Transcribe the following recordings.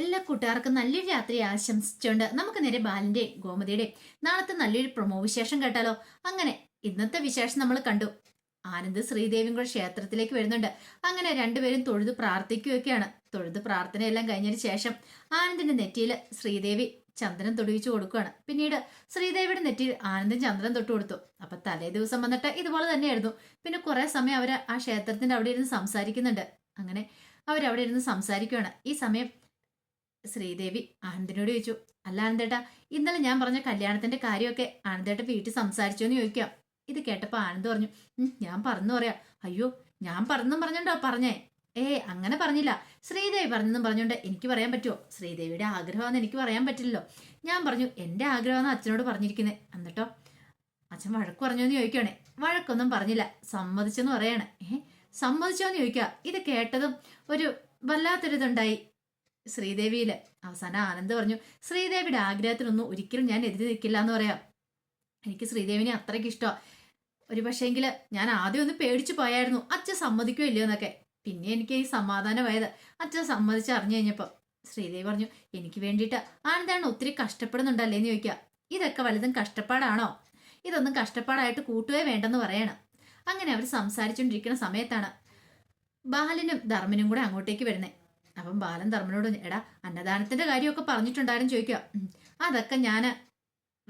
എല്ലാ കൂട്ടുകാർക്കും നല്ലൊരു രാത്രി ആശംസിച്ചുകൊണ്ട് നമുക്ക് നേരെ ബാലിന്റെ ഗോമതിയുടെ നാളത്തെ നല്ലൊരു പ്രൊമോ വിശേഷം കേട്ടാലോ? അങ്ങനെ ഇന്നത്തെ വിശേഷം നമ്മൾ കണ്ടു. ആനന്ദ് ശ്രീദേവിയും കൂടെ ക്ഷേത്രത്തിലേക്ക് വരുന്നുണ്ട്. അങ്ങനെ രണ്ടുപേരും തൊഴുത് പ്രാർത്ഥിക്കുകയൊക്കെയാണ്. തൊഴുത് പ്രാർത്ഥനയെല്ലാം കഴിഞ്ഞതിന് ശേഷം ആനന്ദിന്റെ നെറ്റിയിൽ ശ്രീദേവി ചന്ദ്രൻ തൊടുവിച്ചു കൊടുക്കുകയാണ്. പിന്നീട് ശ്രീദേവിയുടെ നെറ്റിയിൽ ആനന്ദൻ ചന്ദ്രൻ തൊട്ട് കൊടുത്തു. അപ്പൊ തലേ ദിവസം വന്നിട്ട് ഇതുപോലെ തന്നെയായിരുന്നു. പിന്നെ കുറെ സമയം അവർ ആ ക്ഷേത്രത്തിന്റെ അവിടെ ഇരുന്ന് സംസാരിക്കുന്നുണ്ട്. അങ്ങനെ അവരവിടെ ഇരുന്ന് സംസാരിക്കുകയാണ്. ഈ സമയം ശ്രീദേവി ആനന്ദിനോട് ചോദിച്ചു അല്ല ആനന്ദേട്ടാ ഇന്നലെ ഞാൻ പറഞ്ഞ കല്യാണത്തിന്റെ കാര്യമൊക്കെ ആനന്ദേട്ട വീട്ടിൽ സംസാരിച്ചോ എന്ന് ചോദിക്കാം. ഇത് കേട്ടപ്പോ ആനന്ദ് പറഞ്ഞു ഞാൻ പറഞ്ഞു പറയാ. അയ്യോ ഞാൻ പറഞ്ഞും പറഞ്ഞോണ്ടോ പറഞ്ഞേ. ഏ അങ്ങനെ പറഞ്ഞില്ല. ശ്രീദേവി പറഞ്ഞെന്നും പറഞ്ഞോണ്ട് എനിക്ക് പറയാൻ പറ്റുമോ ശ്രീദേവിയുടെ ആഗ്രഹമാണെന്ന് എനിക്ക് പറയാൻ പറ്റില്ലല്ലോ. ഞാൻ പറഞ്ഞു എന്റെ ആഗ്രഹമാണ് അച്ഛനോട് പറഞ്ഞിരിക്കുന്നത് എന്നിട്ടോ അച്ഛൻ വഴക്ക് പറഞ്ഞു എന്ന് ചോദിക്കുകയാണെ വഴക്കൊന്നും പറഞ്ഞില്ല. സമ്മതിച്ചെന്ന് പറയാണ്. ഏ സമ്മതിച്ചോ എന്ന് ചോദിക്കുക ഇത് കേട്ടതും ഒരു വല്ലാത്തൊരിതുണ്ടായി. ശ്രീദേവിയിൽ. അവസാനം ആനന്ദ് പറഞ്ഞു ശ്രീദേവിയുടെ ആഗ്രഹത്തിനൊന്നും ഒരിക്കലും ഞാൻ എതിരി നിൽക്കില്ല എന്ന് പറയാം. എനിക്ക് ശ്രീദേവിനെ അത്രയ്ക്ക് ഇഷ്ടമാണ് ഒരു പക്ഷേങ്കിൽ ഞാൻ ആദ്യം ഒന്ന് പേടിച്ചു പോയായിരുന്നു. അച്ഛൻ സമ്മതിക്കോ ഇല്ലയോ എന്നൊക്കെ. പിന്നെ എനിക്ക് ഈ സമാധാനമായത്. അച്ഛൻ സമ്മതിച്ച് അറിഞ്ഞു കഴിഞ്ഞപ്പോ ശ്രീദേവി പറഞ്ഞു എനിക്ക് വേണ്ടിയിട്ട് ആനന്ദാണ് ഒത്തിരി കഷ്ടപ്പെടുന്നുണ്ടല്ലേ എന്ന് ചോദിക്കുക ഇതൊക്കെ വലുതും കഷ്ടപ്പാടാണോ? ഇതൊന്നും കഷ്ടപ്പാടായിട്ട് കൂട്ടുകേ വേണ്ടെന്ന് പറയണം. അങ്ങനെ അവർ സംസാരിച്ചുകൊണ്ടിരിക്കുന്ന സമയത്താണ് ബാലനും ധർമ്മനും കൂടെ അങ്ങോട്ടേക്ക് വരുന്നേ. അപ്പം ബാലൻ ധർമ്മനോട് എടാ അന്നദാനത്തിന്റെ കാര്യമൊക്കെ പറഞ്ഞിട്ടുണ്ടായിരുന്നു ചോദിക്കുക. അതൊക്കെ ഞാൻ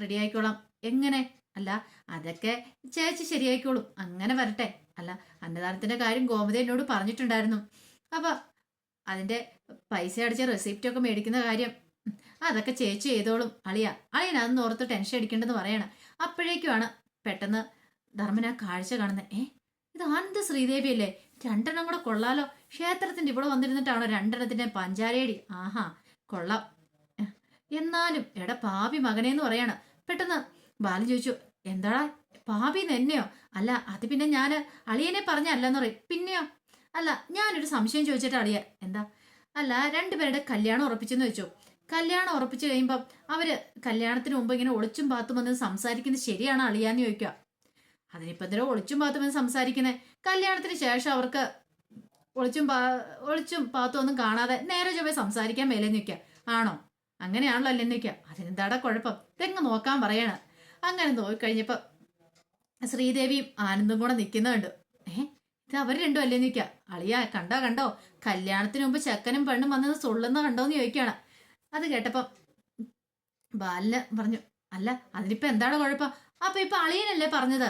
റെഡി ആയിക്കോളാം. എങ്ങനെ? അല്ല അതൊക്കെ ചേച്ചി ശരിയായിക്കോളും. അങ്ങനെ വരട്ടെ. അല്ല അന്നദാനത്തിന്റെ കാര്യം ഗോമതി എന്നോട് പറഞ്ഞിട്ടുണ്ടായിരുന്നു. അപ്പൊ അതിന്റെ പൈസ അടിച്ച റെസിപ്റ്റ് ഒക്കെ മേടിക്കുന്ന കാര്യം. അതൊക്കെ ചേച്ചി ചെയ്തോളും. അളിയ അളിയൻ അതൊന്നും ഓർത്ത് ടെൻഷൻ അടിക്കേണ്ടെന്ന് പറയണം. അപ്പോഴേക്കുമാണ് പെട്ടെന്ന് ധർമ്മൻ ആ കാഴ്ച കാണുന്നത് ഏ ഇത് ആനന്ദ ശ്രീദേവി അല്ലേ രണ്ടെണ്ണം കൂടെ കൊള്ളാലോ. ക്ഷേത്രത്തിന്റെ ഇവിടെ വന്നിരുന്നിട്ടാണോ രണ്ടെണ്ണത്തിന്റെ പഞ്ചാരേടി ആഹാ കൊള്ളാം. എന്നാലും എടാ പാപി മകനേന്ന് പറയാണ്. പെട്ടെന്ന് ബാലൻ ചോദിച്ചു എന്താടാ പാപി എന്നെയോ? അല്ല അത് പിന്നെ ഞാൻ അളിയനെ പറഞ്ഞല്ലെന്ന് പറയും. പിന്നെയോ? അല്ല ഞാനൊരു സംശയം ചോദിച്ചിട്ട് അളിയ എന്താ? അല്ല രണ്ടുപേരുടെ കല്യാണം ഉറപ്പിച്ചെന്ന് വെച്ചു കല്യാണം ഉറപ്പിച്ചു കഴിയുമ്പം അവർ കല്യാണത്തിന് മുമ്പ് ഇങ്ങനെ ഒളിച്ചും പാത്തും വന്ന് സംസാരിക്കുന്നത് ശരിയാണോ അളിയാന്ന് ചോദിക്കുക. അതിനിപ്പോ എന്തിനോ ഒളിച്ചും പാത്തും വന്ന് സംസാരിക്കുന്നത് കല്യാണത്തിന് ശേഷം അവർക്ക് ഒളിച്ചും പാ ഒളിച്ചും പാത്തും ഒന്നും കാണാതെ നേരെ ചൊവ്വേ സംസാരിക്കാൻ മേലെ നിൽക്കുക ആണോ? അങ്ങനെയാണല്ലോ അല്ലേ നിൽക്കുക അതിനെന്താടാ കുഴപ്പം? തെങ്ങ് നോക്കാൻ പറയണ? അങ്ങനെ നോക്കിക്കഴിഞ്ഞപ്പോൾ ശ്രീദേവിയും ആനന്ദും കൂടെ നിൽക്കുന്നുണ്ട് ഏ? ഇത് അവർ രണ്ടും അല്ലേ നിൽക്കുക അളിയ കണ്ടോ കണ്ടോ? കല്യാണത്തിന് മുമ്പ് ചെക്കനും പെണ്ണും വന്നത് സുള്ളുന്ന കണ്ടോന്ന് ചോദിക്കുകയാണ് അത് കേട്ടപ്പം ബാലിന് പറഞ്ഞു അല്ല അതിനിപ്പോ എന്താണ് കുഴപ്പം? അപ്പൊ ഇപ്പൊ അളിയനല്ലേ പറഞ്ഞത്?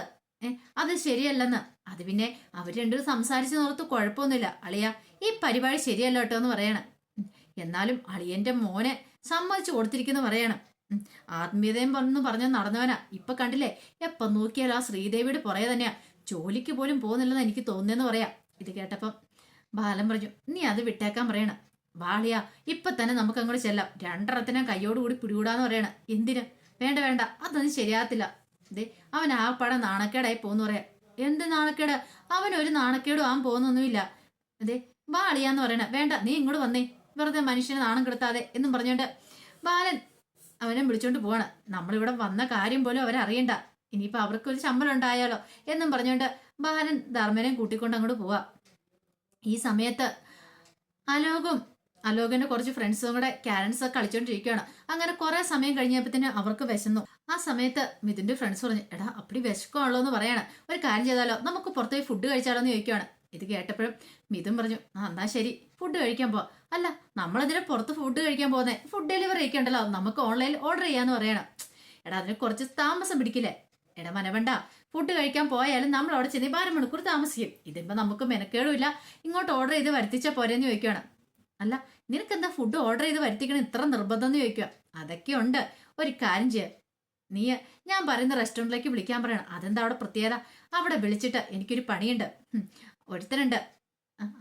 അത് ശരിയല്ലെന്ന്. അത് പിന്നെ അവർ രണ്ടും സംസാരിച്ച് നോർത്ത് കുഴപ്പമൊന്നുമില്ല. അളിയ ഈ പരിപാടി ശരിയല്ല കേട്ടോ എന്ന് പറയണം. എന്നാലും അളിയന്റെ മോനെ സമ്മതിച്ചു കൊടുത്തിരിക്കുന്നു പറയണം. ആത്മീയതയും പറഞ്ഞു പറഞ്ഞ നടന്നവനാ. ഇപ്പൊ കണ്ടില്ലേ? എപ്പൊ നോക്കിയാൽ ആ ശ്രീദേവിയുടെ പുറകെ തന്നെയാ. ജോലിക്ക് പോലും പോകുന്നില്ലെന്ന് എനിക്ക് തോന്നുന്നെന്ന് പറയാം. ഇത് കേട്ടപ്പം ബാലൻ പറഞ്ഞു നീ അത് വിട്ടേക്കാൻ പറയണം. വാളിയ ഇപ്പൊ തന്നെ നമുക്ക് അങ്ങോട്ട് ചെല്ലാം. രണ്ടെണ്ണത്തിനെ കയ്യോടുകൂടി പിടികൂടാന്ന് പറയണം. എന്തിനാ? വേണ്ട വേണ്ട. അതൊന്നും ശരിയാകത്തില്ല. ദേ അവൻ ആ പടം നാണക്കേടായി പോന്ന് പറയാ. എന്ത് നാണക്കേട്? അവൻ ഒരു നാണക്കേടും ആവാൻ പോകുന്നൊന്നുമില്ല. അതെ വാളിയാന്ന് പറയണ. വേണ്ട നീ ഇങ്ങോട്ട് വന്നേ. വെറുതെ മനുഷ്യനെ നാണം കെടുത്താതെ എന്നും പറഞ്ഞോണ്ട്. ബാലൻ അവനെ വിളിച്ചോണ്ട് പോവാണ്. നമ്മളിവിടെ വന്ന കാര്യം പോലും അവരറിയണ്ട ഇനിയിപ്പോ അവർക്കൊരു ശമ്പളം ഉണ്ടായാലോ എന്നും പറഞ്ഞോണ്ട് ബാലൻ ധർമ്മനെയും കൂട്ടിക്കൊണ്ട് അങ്ങോട്ട് പോവാ. ഈ സമയത്ത് അലോകും അലോകന്റെ കുറച്ച് ഫ്രണ്ട്സും കൂടെ ക്യാരൻസ് ഒക്കെ കളിച്ചോണ്ടിരിക്കുകയാണ് അങ്ങനെ കുറെ സമയം കഴിഞ്ഞപ്പത്തിന് അവർക്ക് വിശന്നു. ആ സമയത്ത് മിഥുന്റെ ഫ്രണ്ട്സ് പറഞ്ഞു എടാ അപ്പടി വിശക്കമാണല്ലോ എന്ന് പറയാണ്. ഒരു കാര്യം ചെയ്താലോ? നമുക്ക് പുറത്തുപോയി ഫുഡ് കഴിച്ചാലോ എന്ന് ചോദിക്കുവാണ്. ഇത് കേട്ടപ്പോഴും മിഥുൻ പറഞ്ഞു ആ എന്നാ ശരി ഫുഡ് കഴിക്കാൻ പോ അല്ല നമ്മളതിനെ പുറത്ത് ഫുഡ് കഴിക്കാൻ പോകുന്നത് ഫുഡ് ഡെലിവറി ഒക്കെ ഉണ്ടല്ലോ നമുക്ക് ഓൺലൈനിൽ ഓർഡർ ചെയ്യാന്ന് പറയണം. എടാ അതിന് കുറച്ച് താമസം പിടിക്കില്ലേ? എടാ മനവണ്ട ഫുഡ് കഴിക്കാൻ പോയാലും നമ്മൾ അവിടെ ചെന്ന് ബാര മണിക്കൂർ താമസിക്കും. ഇതിപ്പോ നമുക്ക് മെനക്കേടുമില്ല ഇങ്ങോട്ട് ഓർഡർ ചെയ്ത് വരുത്തിച്ചാൽ പോരെന്ന് ചോദിക്കുകയാണ് അല്ല നിനക്ക് എന്താ ഫുഡ് ഓർഡർ ചെയ്ത് വരുത്തിക്കണം ഇത്ര നിർബന്ധം എന്ന് ചോദിക്കുക അതൊക്കെ ഉണ്ട്. ഒരു കാര്യം ചെയ്യാം. നീ ഞാൻ പറയുന്ന റെസ്റ്റോറന്റിലേക്ക് വിളിക്കാൻ പറയണം. അതെന്താ അവിടെ പ്രത്യേകത? അവിടെ വിളിച്ചിട്ട് എനിക്കൊരു പണിയുണ്ട്. ഒരുത്തനുണ്ട്.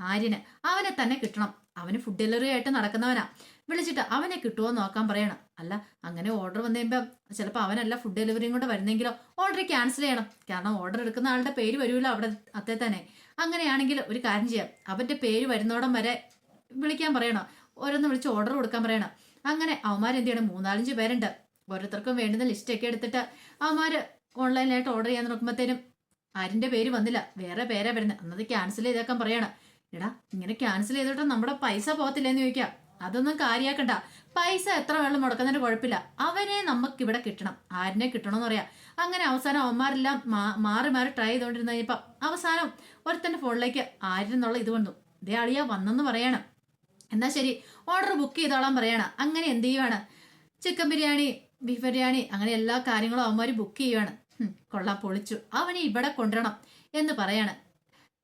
ആര്യന്. അവനെ തന്നെ കിട്ടണം. അവന് ഫുഡ് ഡെലിവറി ആയിട്ട് നടക്കുന്നവനാ. വിളിച്ചിട്ട് അവനെ കിട്ടുമോ നോക്കാൻ പറയണം. അല്ല അങ്ങനെ ഓർഡർ വന്നു കഴിയുമ്പോൾ ചിലപ്പോൾ അവനല്ല ഫുഡ് ഡെലിവറിയും കൂടെ വരുന്നെങ്കിലോ ഓർഡർ ക്യാൻസൽ ചെയ്യണം. കാരണം ഓർഡർ എടുക്കുന്ന ആളുടെ പേര് വരുമല്ലോ അവിടെ അത്തേ തന്നെ. അങ്ങനെയാണെങ്കിൽ ഒരു കാര്യം ചെയ്യാം. അവന്റെ പേര് വരുന്നോടം വരെ വിളിക്കാൻ പറയണം. ഓരോന്ന് വിളിച്ച് ഓർഡർ കൊടുക്കാൻ പറയണം. അങ്ങനെ അവന്മാരെന്ത് ചെയ്യണം? മൂന്നാലഞ്ച് പേരുണ്ട്. ഓരോരുത്തർക്കും വേണ്ടുന്ന ലിസ്റ്റ് ഒക്കെ എടുത്തിട്ട് അവന്മാര് ഓൺലൈനായിട്ട് ഓർഡർ ചെയ്യാൻ നോക്കുമ്പോഴത്തേനും ആരിന്റെ പേര് വന്നില്ല. വേറെ പേരാ വരുന്നത് അന്നത് ക്യാൻസൽ ചെയ്തേക്കാൻ പറയണം. എടാ ഇങ്ങനെ ക്യാൻസൽ ചെയ്തിട്ട് നമ്മുടെ പൈസ പോകത്തില്ലെന്ന് ചോദിക്കാം. അതൊന്നും കാര്യാക്കണ്ട. പൈസ എത്ര വെള്ളം മുടക്കുന്നതിന് കുഴപ്പമില്ല. അവനെ നമുക്ക് ഇവിടെ കിട്ടണം. ആരിനെ കിട്ടണമെന്ന് പറയാം. അങ്ങനെ അവസാനം അവന്മാരെല്ലാം മാറി മാറി ട്രൈ ചെയ്തുകൊണ്ടിരുന്ന അവസാനം ഒരുത്തന്റെ ഫോണിലേക്ക് ആരിനെന്നുള്ള ഇത് വന്നു. ഇതേ അളിയ വന്നെന്ന് പറയണം. എന്നാ ശരി ഓർഡർ ബുക്ക് ചെയ്തോളാൻ പറയണം. അങ്ങനെ എന്ത് ചെയ്യുവാണ്? ചിക്കൻ ബിരിയാണി ബീഫ് ബിരിയാണി അങ്ങനെ എല്ലാ കാര്യങ്ങളും അവന്മാർ ബുക്ക് ചെയ്യുവാണ്. കൊള്ളാം പൊളിച്ചു. അവനെ ഇവിടെ കൊണ്ടുവരണം എന്ന് പറയാണ്.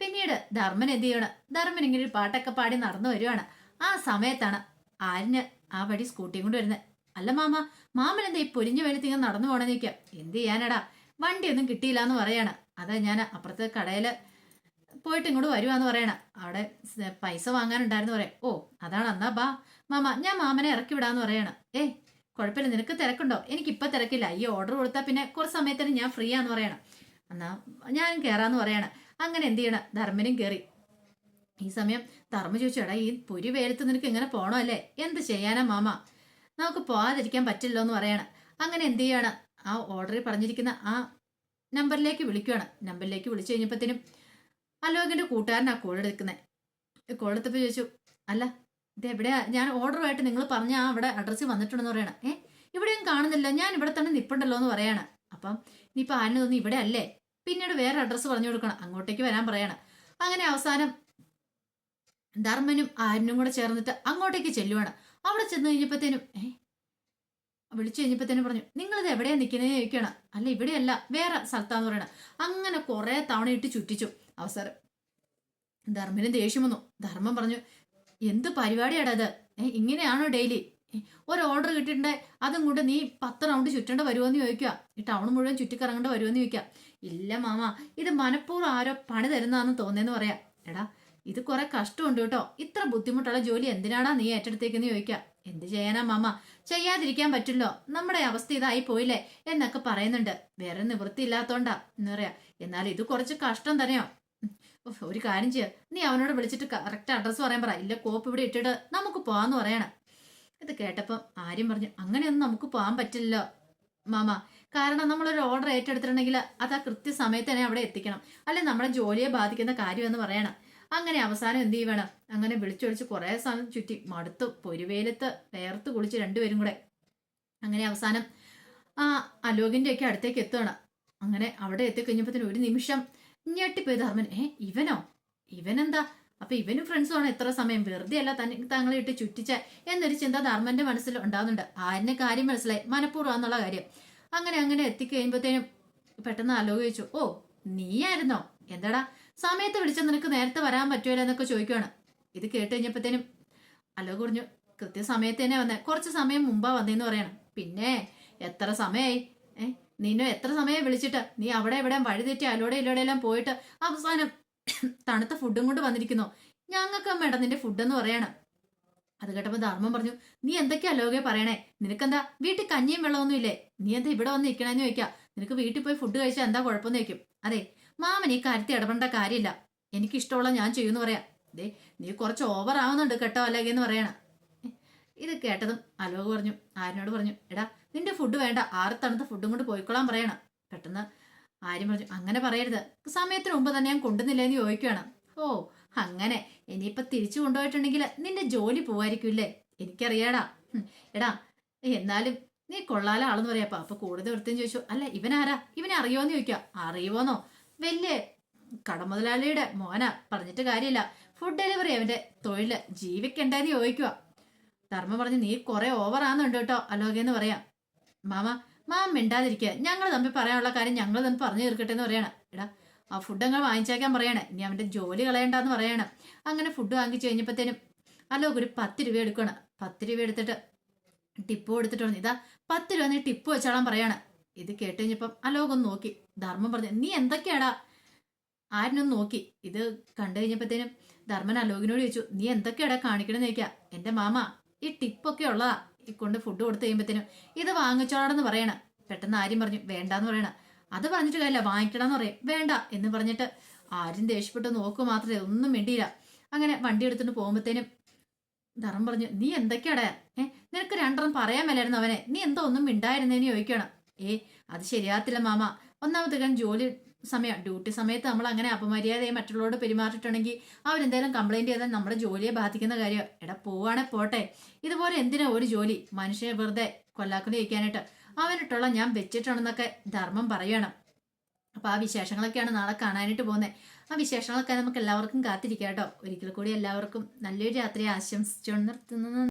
പിന്നീട് ധർമ്മൻ എന്ത് ചെയ്യണം? ധർമ്മൻ ഇങ്ങനെ ഒരു പാട്ടൊക്കെ പാടി നടന്നു വരുവാണ്. ആ സമയത്താണ് ആരിന് ആ വഴി സ്കൂട്ടിയും കൊണ്ട് വരുന്നത് അല്ല മാമ മാമൻ എന്താ ഈ പൊരിഞ്ഞു വെളുത്ത് ഇങ്ങനെ നടന്നു പോണെന്ന് എന്ത് ചെയ്യാനടാ? വണ്ടിയൊന്നും കിട്ടിയില്ല എന്ന് പറയാണ്. അതാ ഞാൻ അപ്പുറത്തെ കടയിൽ പോയിട്ട് ഇങ്ങോട്ട് വരുവാന്ന് പറയണ. അവിടെ പൈസ വാങ്ങാനുണ്ടായിരുന്നു പറയാം. ഓ അതാണ് എന്നാ ബാ. മാമ ഞാൻ മാമനെ ഇറക്കി വിടാന്ന് പറയണം. ഏ കുഴപ്പമില്ല നിനക്ക് തിരക്കുണ്ടോ? എനിക്കിപ്പോൾ തിരക്കില്ല. ഈ ഓർഡർ കൊടുത്താൽ പിന്നെ കുറച്ച് സമയത്തിന് ഞാൻ ഫ്രീ ആന്ന് പറയണം. എന്നാ ഞാനും കയറാന്ന് പറയണം. അങ്ങനെ എന്ത് ചെയ്യണം? ധർമ്മനും കയറി ഈ സമയം ധർമ്മ ചോദിച്ചു ഈ പൊരി വേലത്ത് നിനക്ക് ഇങ്ങനെ പോണോ അല്ലേ? എന്ത് ചെയ്യാനാ മാമ? നമുക്ക് പോകാതിരിക്കാൻ പറ്റില്ലോ എന്ന് പറയണം. അങ്ങനെ എന്ത് ചെയ്യാണ്? ആ ഓർഡറിൽ പറഞ്ഞിരിക്കുന്ന ആ നമ്പറിലേക്ക് വിളിക്കുകയാണ് നമ്പറിലേക്ക് വിളിച്ചു കഴിഞ്ഞപ്പോഴത്തേനും അലോകിന്റെ കൂട്ടുകാരനാ കോൾ എടുക്കുന്നത് ചോദിച്ചു അല്ല ഇത് എവിടെയാ ഞാൻ ഓർഡറുമായിട്ട് നിങ്ങൾ പറഞ്ഞ ആ അവിടെ അഡ്രസ്സിൽ വന്നിട്ടുണ്ടെന്ന് പറയണം. ഏ ഇവിടെയും കാണുന്നില്ല. ഞാൻ ഇവിടെ തന്നെ നിപ്പുണ്ടല്ലോ എന്ന് പറയണം. അപ്പം ഇനിയിപ്പോൾ ആനു തോന്നി ഇവിടെ അല്ലേ? പിന്നീട് വേറെ അഡ്രസ്സ് പറഞ്ഞു കൊടുക്കണം. അങ്ങോട്ടേക്ക് വരാൻ പറയണം. അങ്ങനെ അവസാനം ധർമ്മനും ആരനും കൂടെ ചേർന്നിട്ട് അങ്ങോട്ടേക്ക് ചെല്ലുവാണ്. അവിടെ ചെന്ന് കഴിഞ്ഞപ്പോഴത്തേനും ഏ? വിളിച്ചു കഴിഞ്ഞപ്പോഴത്തേനും പറഞ്ഞു നിങ്ങളിത് എവിടെയാ നിൽക്കുന്നത് ചോദിക്കണം അല്ല ഇവിടെയല്ല. വേറെ സ്ഥലത്താന്ന് പറയണം. അങ്ങനെ കുറേ തവണ ഇട്ട് ചുറ്റിച്ചു. അവസരം ധർമ്മനും ദേഷ്യം വന്നു. ധർമ്മം പറഞ്ഞു എന്ത് പരിപാടിയാടാ അത് ഇങ്ങനെയാണോ ഡെയിലി ഒരു ഓർഡർ കിട്ടിണ്ടേ അതും കൊണ്ട് നീ പത്ത് റൗണ്ട് ചുറ്റേണ്ട വരുമോന്ന് ചോദിക്കുക ഈ ടൗൺ മുഴുവൻ ചുറ്റിക്കറങ്ങേണ്ട വരുമെന്ന് ചോദിക്കുക ഇല്ല മാമ ഇത് മനഃപൂർവം ആരോ പണി തരുന്നതാന്ന് തോന്നിയെന്ന് പറയാം. എടാ ഇത് കുറെ കഷ്ടമുണ്ട് കേട്ടോ. ഇത്ര ബുദ്ധിമുട്ടുള്ള ജോലി എന്തിനാടാ നീ ഏറ്റെടുത്തേക്കെന്ന് ചോദിക്കുക എന്ത് ചെയ്യാനാ മാമ? ചെയ്യാതിരിക്കാൻ പറ്റില്ലോ. നമ്മുടെ അവസ്ഥ ഇതായി പോയില്ലേ? എന്നൊക്കെ പറയുന്നുണ്ട്. വേറെ നിവൃത്തി ഇല്ലാത്തോണ്ടാ എന്ന് പറയാ. എന്നാൽ ഇത് കുറച്ച് കഷ്ടം തന്നെയോ? ഒരു കാര്യം ചെയ്യ. നീ അവനോട് വിളിച്ചിട്ട് കറക്റ്റ് അഡ്രസ്സ് പറയാൻ പറ. ഇല്ല കോപ്പ് ഇവിടെ ഇട്ടിട്ട് നമുക്ക് പോവാന്ന് പറയണം. ഇത് കേട്ടപ്പം ആര്യം പറഞ്ഞു അങ്ങനെയൊന്നും നമുക്ക് പോകാൻ പറ്റില്ല മാമ. കാരണം നമ്മളൊരു ഓർഡർ ഏറ്റെടുത്തിട്ടുണ്ടെങ്കിൽ അത് ആ കൃത്യസമയത്ത് തന്നെ അവിടെ എത്തിക്കണം. അല്ലെ നമ്മുടെ ജോലിയെ ബാധിക്കുന്ന കാര്യമെന്ന് പറയണം. അങ്ങനെ അവസാനം എന്ത് ചെയ്യണം അങ്ങനെ വിളിച്ചൊഴിച്ച് വിളിച്ച് കുറേ സമയം ചുറ്റി മടുത്തു പൊരുവേലത്ത് വേർത്ത് കുളിച്ച് രണ്ടുപേരും കൂടെ. അങ്ങനെ അവസാനം ആ അലോകിന്റെ ഒക്കെ അടുത്തേക്ക് എത്തുകയാണ് അങ്ങനെ അവിടെ എത്തിക്കഴിഞ്ഞപ്പോഴത്തേന് ഒരു നിമിഷം ഞെട്ടിപ്പോയി ധർമ്മൻ. ഏ ഇവനോ? ഇവനെന്താ? അപ്പൊ ഇവനും ഫ്രണ്ട്സും ആണ് എത്ര സമയം വെറുതെ അല്ല തന്നെ തങ്ങളെ ഇട്ട് ചുറ്റിച്ച എന്നൊരു ചിന്ത ധർമ്മന്റെ മനസ്സിൽ ഉണ്ടാകുന്നുണ്ട് ആരിനെ കാര്യം മനസ്സിലായി. മനഃപൂർവം എന്നുള്ള കാര്യം. അങ്ങനെ അങ്ങനെ എത്തിക്കഴിയുമ്പോഴത്തേനും പെട്ടെന്ന് ആലോചിച്ചു. ഓ നീയായിരുന്നോ? എന്താടാ? സമയത്ത് വിളിച്ച നിനക്ക് നേരത്തെ വരാൻ പറ്റുമല്ലോ എന്നൊക്കെ ചോദിക്കുവാണ്. ഇത് കേട്ട് കഴിഞ്ഞപ്പോഴത്തേനും അലോ കുറഞ്ഞു. കൃത്യസമയത്ത് തന്നെ വന്നേ. കുറച്ച് സമയം മുമ്പാ വന്നേന്ന് പറയണം. പിന്നെ എത്ര സമയമായി നിന്നെ എത്ര സമയം വിളിച്ചിട്ട് നീ അവിടെ ഇവിടെ വഴി തെറ്റി അലോടെ ഇല്ലോടെ എല്ലാം പോയിട്ട് അവസാനം തണുത്ത ഫുഡും കൊണ്ട് വന്നിരിക്കുന്നു. ഞങ്ങൾക്ക് മേഡം നിന്റെ ഫുഡെന്ന് പറയണം. അത് കേട്ടപ്പോ ധർമ്മം പറഞ്ഞു നീ എന്തൊക്കെയാ ലോകെ പറയണേ? നിനക്കെന്താ വീട്ടിൽ കഞ്ഞിയും വെള്ളമൊന്നും ഇല്ലേ? നീ എന്താ ഇവിടെ വന്ന് നിൽക്കണമെന്ന് ചോദിക്കാം. നിനക്ക് വീട്ടിൽ പോയി ഫുഡ് കഴിച്ചാൽ എന്താ കുഴപ്പമെന്ന് ചോദിക്കും. അതെ മാമൻ ഈ കാര്യത്തിൽ ഇടപെടേണ്ട കാര്യമില്ല. എനിക്ക് ഇഷ്ടമുള്ള ഞാൻ ചെയ്യുമെന്ന് പറയാം. ദേ നീ കുറച്ച് ഓവർ ആവുന്നുണ്ട് കേട്ടോ അല്ലെങ്കിൽ എന്ന് പറയണം. ഇത് കേട്ടതും അലോക് പറഞ്ഞു ആരനോട് പറഞ്ഞു എടാ നിന്റെ ഫുഡ് വേണ്ട. ആറ് തണുത്ത ഫുഡും കൊണ്ട് പോയിക്കൊള്ളാൻ പറയണം. പെട്ടെന്ന് ആര്യം പറഞ്ഞു അങ്ങനെ പറയരുത്. സമയത്തിന് മുമ്പ് തന്നെ ഞാൻ കൊണ്ടുവന്നില്ലേന്ന് ചോദിക്കുകയാണ്. ഓ അങ്ങനെ. ഇനിയിപ്പൊ തിരിച്ചു കൊണ്ടുപോയിട്ടുണ്ടെങ്കിൽ നിന്റെ ജോലി പോവായിരിക്കില്ലേ എനിക്കറിയാടാ. എടാ എന്നാലും നീ കൊള്ളാല ആളെന്ന് പറയാപ്പ അപ്പൊ കൂടുതൽ വൃത്തിയും ചോദിച്ചു. അല്ല ഇവനാരാ? ഇവനെ അറിയോന്ന് ചോദിക്കുക അറിയുമോന്നോ വലിയ കടമുതലാളിയുടെ മോന. പറഞ്ഞിട്ട് കാര്യമില്ല. ഫുഡ് ഡെലിവറി അവന്റെ തൊഴിൽ. ജീവിക്കണ്ടെന്ന് ചോദിക്കുക ധർമ്മം പറഞ്ഞു നീ കുറെ ഓവർ ആണെന്നുണ്ട് കേട്ടോ അലോകെന്ന് പറയാം. മാമ മാം മിണ്ടാതിരിക്കുക. ഞങ്ങൾ തമ്മിൽ പറയാനുള്ള കാര്യം ഞങ്ങൾ തമ്മിൽ പറഞ്ഞു തീർക്കട്ടെ എന്ന് പറയണം. എടാ ആ ഫുഡ് അങ്ങ് വാങ്ങിച്ചേക്കാൻ പറയണേ. ഇനി അവന്റെ ജോലി കളയണ്ടെന്ന് പറയണം. അങ്ങനെ ഫുഡ് വാങ്ങിച്ചു കഴിഞ്ഞപ്പോഴത്തേനും അല്ല ഒരു പത്ത് രൂപ എടുക്കണം. പത്ത് രൂപ എടുത്തിട്ട് ടിപ്പ് കൊടുത്തിട്ട് പറഞ്ഞു ഇതാ പത്ത് രൂപ നീ ടിപ്പ് വെച്ചോളാൻ പറയണം. ഇത് കേട്ട് കഴിഞ്ഞപ്പം അലോക് നോക്കി. ധർമ്മം പറഞ്ഞു നീ എന്തൊക്കെയാടാ? ആരിനൊന്ന് നോക്കി. ഇത് കണ്ടു കഴിഞ്ഞപ്പോഴത്തേനും ധർമ്മൻ അലോകിനോട് ചോദിച്ചു നീ എന്തൊക്കെയാടാ കാണിക്കണമെന്ന് ചോദിക്കാം? എന്റെ മാമ ഈ ടിപ്പൊക്കെ ഉള്ളതാ. കൊണ്ട് ഫുഡ് കൊടുത്തു കഴിയുമ്പോഴത്തേനും ഇത് വാങ്ങിച്ചോളാടെന്ന് പറയണം. പെട്ടെന്ന് ആര്യം പറഞ്ഞു വേണ്ടാന്ന് പറയണം. അത് പറഞ്ഞിട്ട് കാര്യമില്ല വാങ്ങിക്കണമെന്ന് പറയും. വേണ്ട എന്ന് പറഞ്ഞിട്ട് ആരും ദേഷ്യപ്പെട്ട് നോക്കുക മാത്രമേ ഒന്നും വേണ്ടിയില്ല അങ്ങനെ വണ്ടി എടുത്തിട്ട് പോകുമ്പോഴത്തേനും ധർമ്മം പറഞ്ഞു നീ എന്തൊക്കെയാടേ? ഏ നിനക്ക് രണ്ടെണ്ണം പറയാൻ മേലായിരുന്നു അവനെ. നീ എന്തോ ഒന്നും മിണ്ടായിരുന്നേന്ന് ചോദിക്കണം. ഏ അത് ശരിയാത്തില്ല മാമ. ഒന്നാമത്തെ ജോലി സമയം ഡ്യൂട്ടി സമയത്ത് നമ്മൾ അങ്ങനെ അപമര്യാദയെ മറ്റുള്ളവരോട് പെരുമാറിയിട്ടുണ്ടെങ്കിൽ അവരെന്തെങ്കിലും കംപ്ലൈന്റ് ചെയ്താൽ നമ്മുടെ ജോലിയെ ബാധിക്കുന്ന കാര്യം. എടാ പോവാണെ പോട്ടെ. ഇതുപോലെ എന്തിനാ ഒരു ജോലി? മനുഷ്യനെ വെറുതെ കൊല്ലാക്കുന്ന ചോദിക്കാനായിട്ട്. അവനിട്ടുള്ള ഞാൻ വെച്ചിട്ടുണ്ടെന്നൊക്കെ ധർമ്മം പറയണം. അപ്പൊ ആ വിശേഷങ്ങളൊക്കെയാണ് നാളെ കാണാനായിട്ട് പോകുന്നത് ആ വിശേഷങ്ങളൊക്കെ നമുക്ക് എല്ലാവർക്കും കാത്തിരിക്കാം കേട്ടോ. ഒരിക്കൽ കൂടി എല്ലാവർക്കും നല്ലൊരു രാത്രി ആശംസിച്ചുകൊണ്ട് നിർത്തുന്നു.